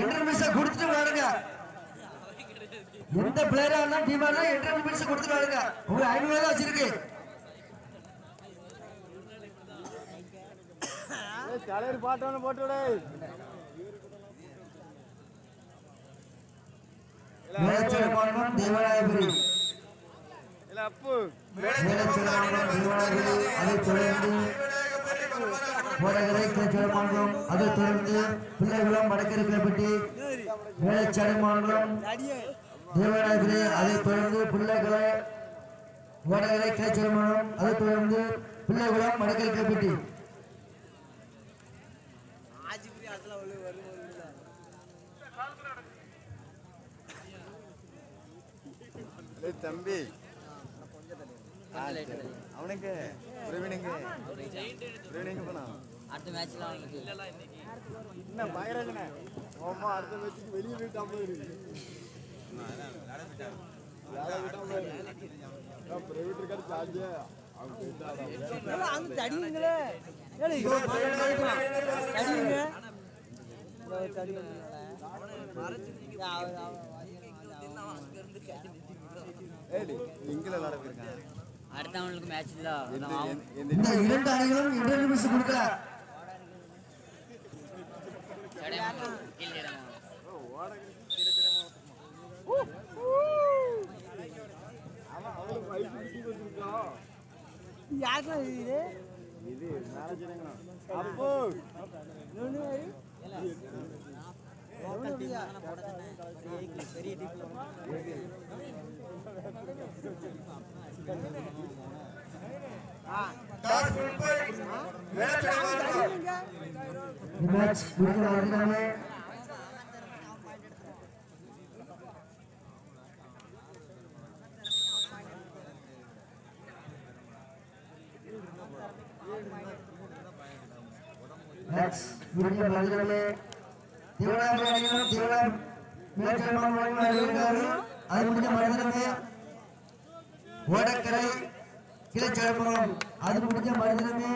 இன்டர்மியூஸ கொடுத்துட்டு வாருங்க. எந்த பிளேயரா இருந்தா டீமா இருந்தா இன்டர்மியூஸ் கொடுத்துட்டு வாருங்க. உங்க ஐநூறு தான் வச்சிருக்கு. தலைவர் பாட்டு போட்டு விடு தேவராயபுரி அப்பு தேவராயபுரி அதைத் தொடர்ந்து வடகரை கிளச்சலமானம் அதைத் தொடர்ந்து பிள்ளைகுளம் வடக்கரை கிளப்பட்டி மேலச்செலமானம் தேவராயபுரி அதைத் தொடர்ந்து பிள்ளைகளை வடகரை கிளச்சலமானம் அதைத் தொடர்ந்து பிள்ளைகுளம் வடக்கரை கிளப்பட்டி ஏய் தம்பி. அவனுக்கு பிரவீனுக்கு பிரவீனுக்கு போனா. அடுத்த மேட்ச்ல அவனுக்கு என்ன பயராஜனே ஓமா அடுத்த மேட்சுக்கு வெளியே போயிட்டான் போயிரு இருக்காரு சார்ஜ் தடிங்களே தடிங்க அடுத்தவங்களுக்கு மேட்ச் இல்ல. இந்த இரண்டு அணிகளும் இன்டர்மியூஸ் கொடுக்கல. அவன் அவனுக்கு வயசு விட்டு வச்சிருக்கான் யாருக்கா இது இது மேனேஜருங்க அப்போ மேட்ச் முடிஞ்ச வருகிறாங்க மேட்ச் முடிஞ்ச வருகிறாங்க திருவண்ணாமலை அணிகளும் திருவிழா மேற்கொள்ளும் வருகிறார்கள் அது முடிஞ்ச வருகிறாங்க ஓடக்கரை கிளச்சலப்பம் அது முடிஞ்ச மருதினமே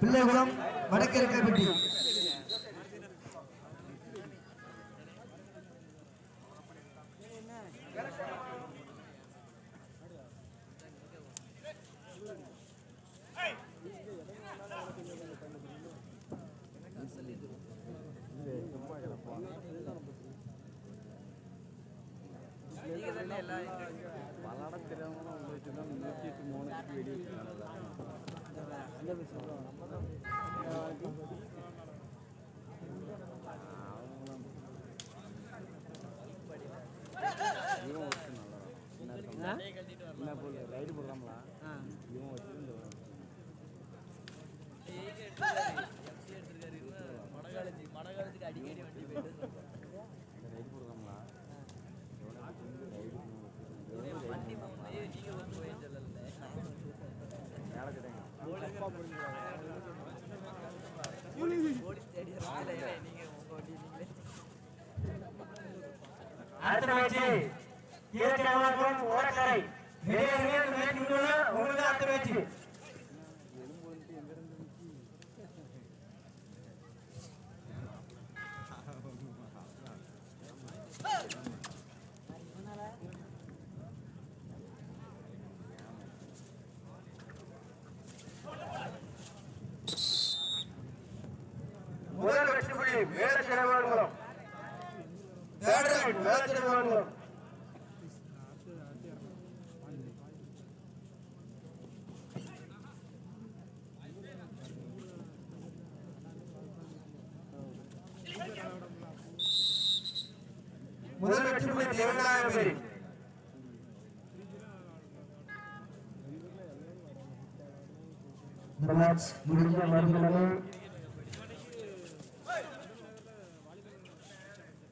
பிள்ளைகுளம் வடக்கிழக்கப்பட்டி விளாட தெரியாதவங்க உங்களுக்கு தான் நூற்றி எட்டு மூணுக்கு வெளியே இவன் நல்லா என்ன ரைடு போடுறாங்களா இவன் அடுத்த மேட்ச் ஈரக்கிழமாக்கும் ஓடக்கரை உங்களுக்கு அடுத்த மேட்ச் முதல் வெற்றி புள்ளி மேல சிறவாடுகிறோம் மேல சிறவாடுகிறோம் முதல் வெற்றி புள்ளி முடிஞ்ச மருந்துகளை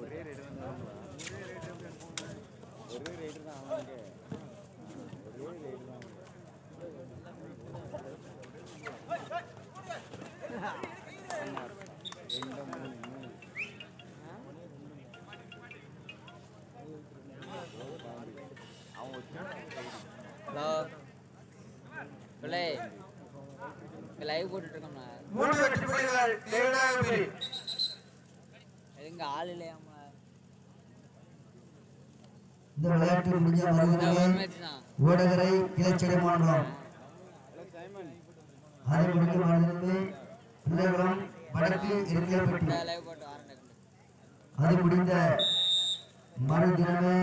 ஒரே ரேட்டு தான் ஒரே ரேட்டு தான் அவங்க லைவ் போட்டுட்டு இருக்கோம்ண்ணா மூன்று வெற்றி புள்ளிகள் தேவநாயகபுரி ஆள் இல்லையாம்மா இந்த விளையாட்டு முடிஞ்ச ஓடகரை கிளச்சடை மாநிலம் சைமன் அதை முடிஞ்ச பிள்ளைகளும் வடக்கு முடிந்த மறுதினமே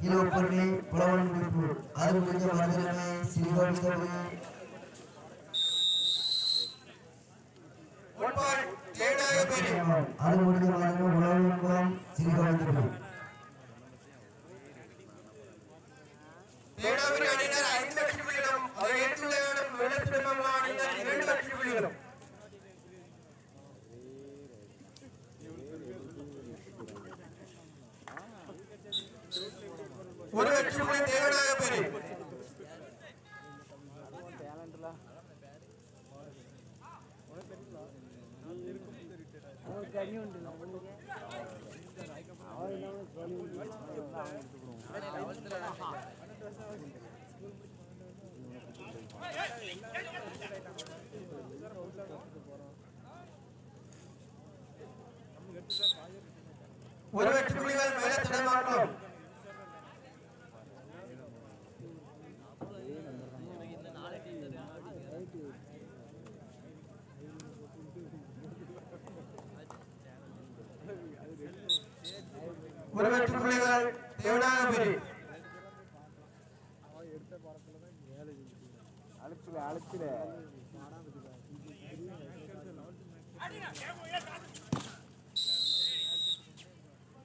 கிலோப்பள்ளி புலவன் முடிப்பு அது முடிஞ்ச மறுதினமே சிறுகோவிந்தபுரி அது முடிஞ்ச மறுதினமே உழவன்குளம் சிறுகோவிந்தபுரி தேடாவிரி அணியினர் ஐந்து வெற்றி புள்ளிகளும் அதை எட்டு விளையாடும் வெள்ளத்திடமங்கல அணியினர் இரண்டு வெற்றி புள்ளிகளும் ஒரு வெற்றி புள்ளி தேவனாக பெரி டேலண்ட்லாம் ஒரு வெற்றி புள்ளிகள் மேலே திடமாட்டோம் வெற்றி புள்ளிகள் தேவனாக பெரி அழுத்துல அழுத்துல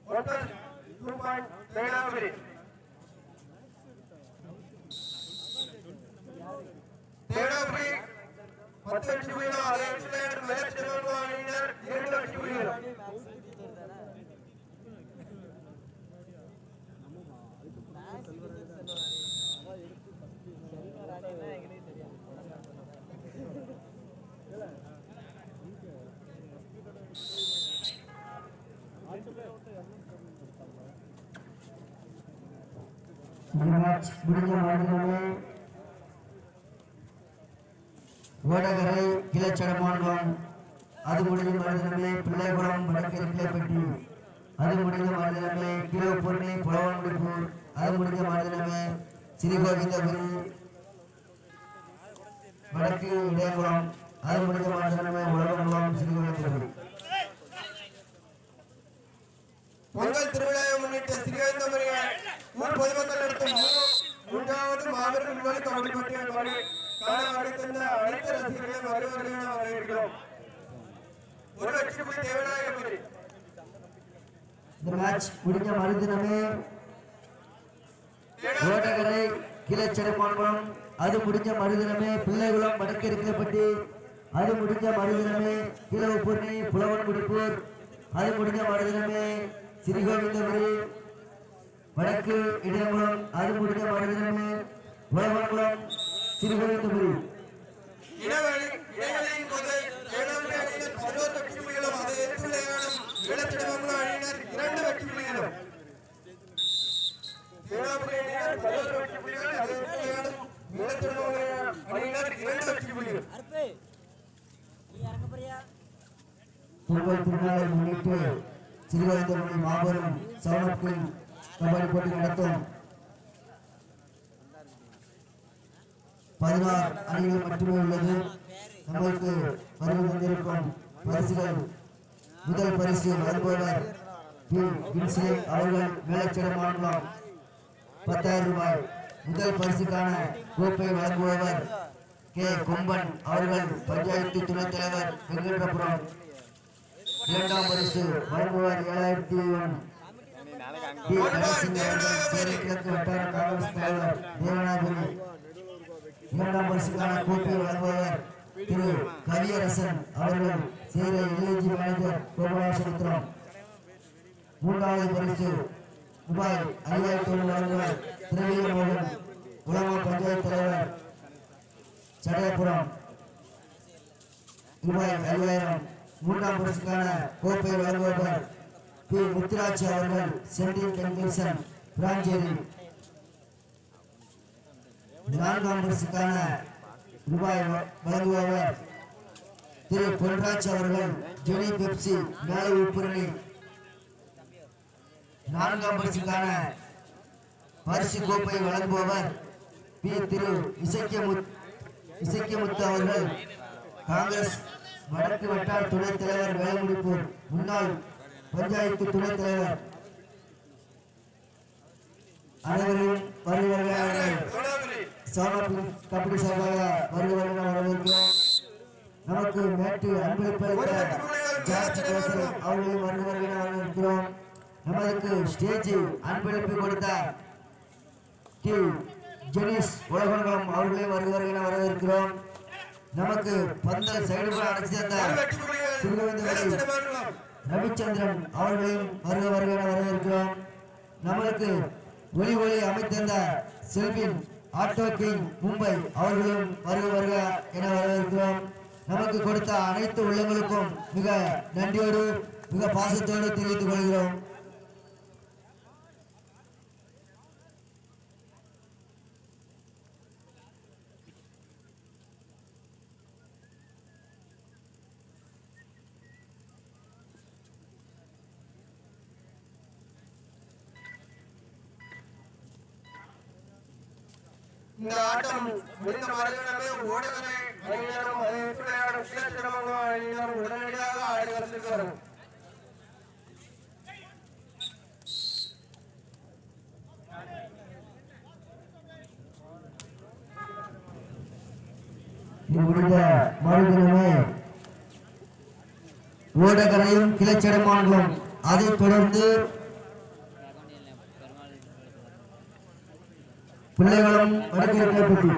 Total two point தேவனாகபுரி தேவனாகபுரி பத்து வெற்றி புள்ளிகளும் அதை எட்டு விளையாடும் வெள்ளத்திடமங்கல அணியினர் இரண்டு வெற்றி புள்ளிகளும் இந்த மேட்ச் முடிஞ்ச மறுதினமே ஓடகரை கிளச்சடமான்றம் அது முடிஞ்ச மனிதர்களே பிள்ளைகுளம் வடக்கு இருக்கலைப்பட்டி அது முடிஞ்ச மனிதர்களே கிலோ பொன்னி புலவன் முடிப்பு அது முடிஞ்ச மனிதர்களே சிறுகோவிந்தபுரி. வடக்கு இடையகுளம் அது முடிஞ்ச உலகம் உலகங்குளம் சிறுகோவிந்தபுரி. பொங்கல் திருவிழாவை முன்னிட்டு ஸ்ரீவேந்தபுரி ஊர் பொதுமக்கள் நடத்தும் மூன்றாவது மாபெரும் விண்வெளி கபடி காண அழைத்திருந்த அனைத்து ரசிகர்களையும் வருவர்களையும் வரவேற்கிறோம். ஒரு புள்ளி தேவநாயகபுரி இந்த மேட்ச் முடிஞ்ச மறுதினமே ஓடகரை கிளச்சடமான்றம் அது முடிஞ்ச மறுதினமே பிள்ளைகுளம் வடக்கு இருக்கலைப்பட்டி அது முடிஞ்ச மறுதினமே கீழவப்பூர்ணி புலவன் குடிப்பூர் அது முடிஞ்ச மறுதினமே சிறிகோவிந்தபுரி வடக்கு இடையங்குளம் அது முடிஞ்ச மறுதினமே உழவன்குளம் சிறுகோவிந்தபுரி இடைவெளி இடைவெளியின் போது தேவநாயகபுரி அணியினர் பதினோரு வெற்றி புள்ளிகளும் அதை எட்டு விளையாடும் ஈழத்திடமங்கலம் அணியினர் இரண்டு வெற்றி புள்ளிகளும் தேவநாயகபுரி அணியினர் பதினோரு வெற்றி புள்ளிகள் அதை எட்டு விளையாடும் ஈழத்திடமங்கலம் அணியினர் இரண்டு வெற்றி புள்ளிகள் அருப்பு நீ இறங்க போறியா? பொங்கல் திருநாளை முன்னிட்டு சிறுகோவிந்தபுரி மாபெரும் சவுனப்பில் கபடி போட்டி நடத்தும். பதினாறு அணிகள் மட்டுமே உள்ளது. நம்மளுக்கு வருகை வந்திருக்கும் பரிசுகள். முதல் பரிசு வருபவர் அவர்கள் மேலச்சிடம் மாநிலம். பத்தாயிரம் ரூபாய். முதல் பரிசுக்கான கோப்பை வழங்குபவர் கே. கொம்பன் அவர்கள் பஞ்சாயத்து துணைத் தலைவர் வெங்கடபுரம் இரண்டாம் பரிசு வழங்குவார் ஏழாயிரத்தி ஒன்று. சேரி கிழக்கு வட்டார காங்கிரஸ் தலைவர் தேவநாதபுரி இரண்டாம் பரிசுக்கான திரு கவியரசன் அவர்கள். சேர எல்ஐஜி மேனேஜர் கோபாலசமுத்திரம். மூன்றாவது பரிசு ரூபாய் ஐயாயிரத்தி ஒன்று வழங்குவார். திரவிய உலக பஞ்சாயத்து தலைவர் சடையபுரம் ரூபாய் ஐயாயிரம். மூன்றாம் பரிசுக்கான கோப்பை வழங்குபவர் பி. முத்துராஜ் அவர்கள் சென்ட்ரல் கன்வென்ஷன் பிராஞ்சேரி. நான்காம் பரிசுக்கான ரூபாய் வ- திரு. பொன்ராஜ் அவர்கள் ஜெனி பெப்சி மேலை உட்புரணி நான்காம் பரிசுக்கான பரிசு கோப்பை வழங்குபவர் பி. திரு. இசக்கியமுத் இசக்கியமுத்து அவர்கள். காங்கிரஸ் வடக்கு வட்டார துணைத் தலைவர் வேலமுடிப்பூர் முன்னாள் பஞ்சாயத்து துணைத் தலைவர். அனைவரையும் வருகிறவர்கள் கபடி சார்பாக வருகிறவர்கள் வரவேற்கிறோம். நமக்கு மேட்டு அன்பளிப்பளித்த ஜார்ஜ் ஜோசப் அவர்களையும் வருகிறவர்கள் வரவேற்கிறோம். நமக்கு ஸ்டேஜ் அன்பளிப்பு கொடுத்த டி. ஜெனிஸ் உலகங்குளம் அவர்களையும் வருகிறவர்கள் வரவேற்கிறோம். நமக்கு பந்தல் சைடு அடைச்சி தந்த ரவிச்சந்திரன் அவர்களையும் வருக வருக என வரவேற்கிறோம். நம்மளுக்கு ஒளி ஒளி அமைத்திருந்த செல்வின் ஆட்டோ கிங் மும்பை அவர்களும் வருக வருக என வரவேற்கிறோம். நமக்கு கொடுத்த அனைத்து உள்ளங்களுக்கும் மிக நன்றியோடு மிக பாசத்தோடு தெரிவித்துக் கொள்கிறோம். இந்த ஆட்டம் முடிந்த மறுதினமே ஓடுகளை அணியினரும் அதை விளையாடும் கீழச்சிரமங்கம் அணியினரும் உடனடியாக ஆடுகளத்துக்கு வரும். இது முடிந்த மறுதினமே ஓடகரையும் கிளச்சடமான்களும் அதைத் தொடர்ந்து பிள்ளைகளும் வடக்கிழக்கு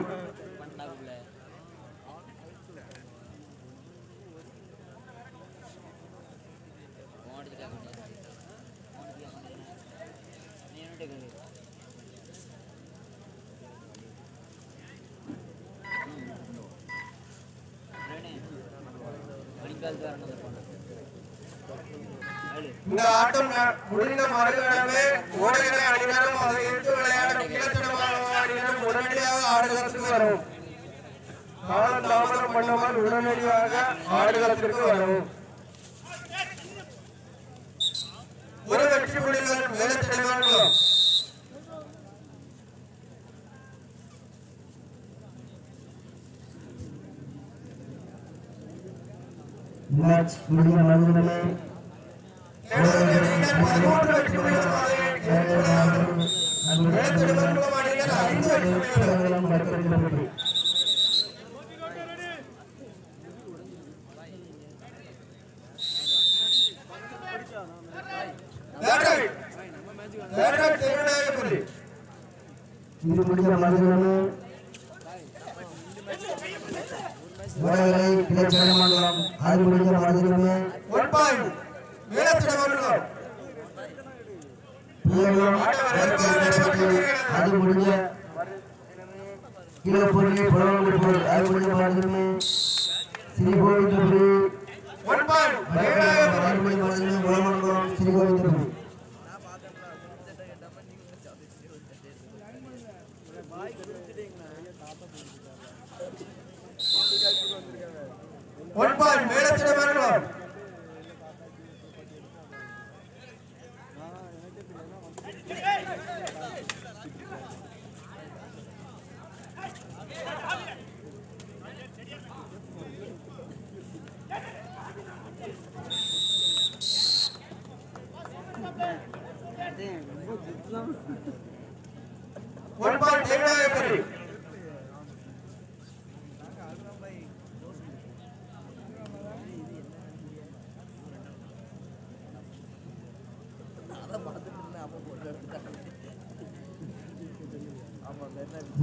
இந்த ஆட்டம் முடிந்த மறுகணமே ஓடுகரை அணியினரும் அதை எதிர்த்து விளையாடும் கீழச்சிரமங்கம் உடனடியாக ஆடுகளத்திற்கு வரும் காலம் தாமதம் பண்ணாமல் உடனடியாக ஆடுகளத்திற்கு வரும் ஒரு வெற்றி புலிகள் வேலச்செடிமங்கலம் மேட்ச் முடிந்த மறுதினமே பதிமூன்று வெற்றி இது முடிந்த மறுதினமே ஓடகரை கிளச்சடமான்களும் அது முடிந்த மறுதினமே அது முடிஞ்ச கிலோ பொருள் புலவங்கள் பொருள் அது முடிஞ்ச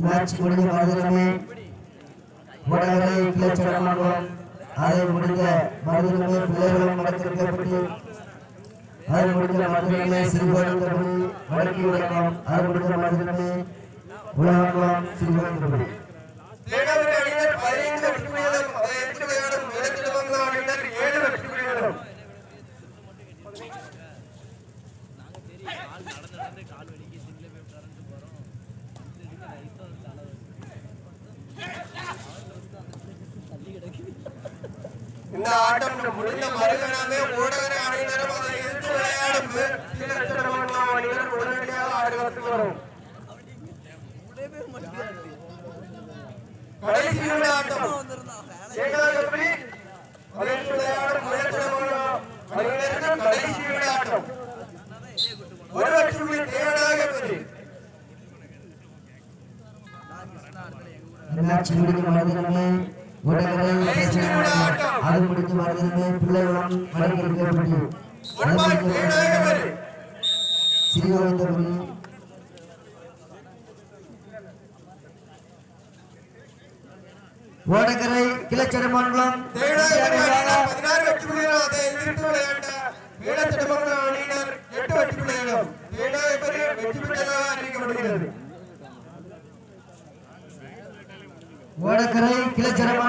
மேட்ச் முடிந்த மறுதினமே உடனே கிளச்சடமாகும் அதை முடிந்த மறுதினமே பிள்ளைகளும் நடத்திருக்கப்பட்டு அதை முடிந்த மறுதினமே சிறுபாடுத்தபடி வழங்கி உலகம் அதை முடிந்த மறுதினமே உலகம் சிறுபாடுத்தபடி தேவநாயகபுரி அணியினர் பதினைந்து வெற்றி புள்ளிகளும் அதை எட்டு விளையாடும் மேலத்திடமங்கலம் அணியினர் ஏழு வெற்றி புள்ளிகளும் இந்த ஆட்டம் முடிந்த மறுகணமே ஊடகர அனைவரும் அதை எதிர்த்து விளையாடும் அணியினர் உடனடியாக ஆடுகளத்துக்கு வரும். கடைசி நிமிட ஆட்டம். ஏகாதபடி விளையாடும் கடைசி ஒரு லட்சம் தேவையாக அது முடிஞ்சு வருகிறது பிள்ளைகளும் வருகிறது சிறியோந்தபுரி ஓடகரை கிளச்சரமங்கலம் எட்டு வெற்றி பிள்ளைகளும் வெற்றி பெற்றதாக அறிவிக்கப்படுகிறது ಒಡ ಕರೈ ಕಿಲ ಜನ ಮಾಡುವ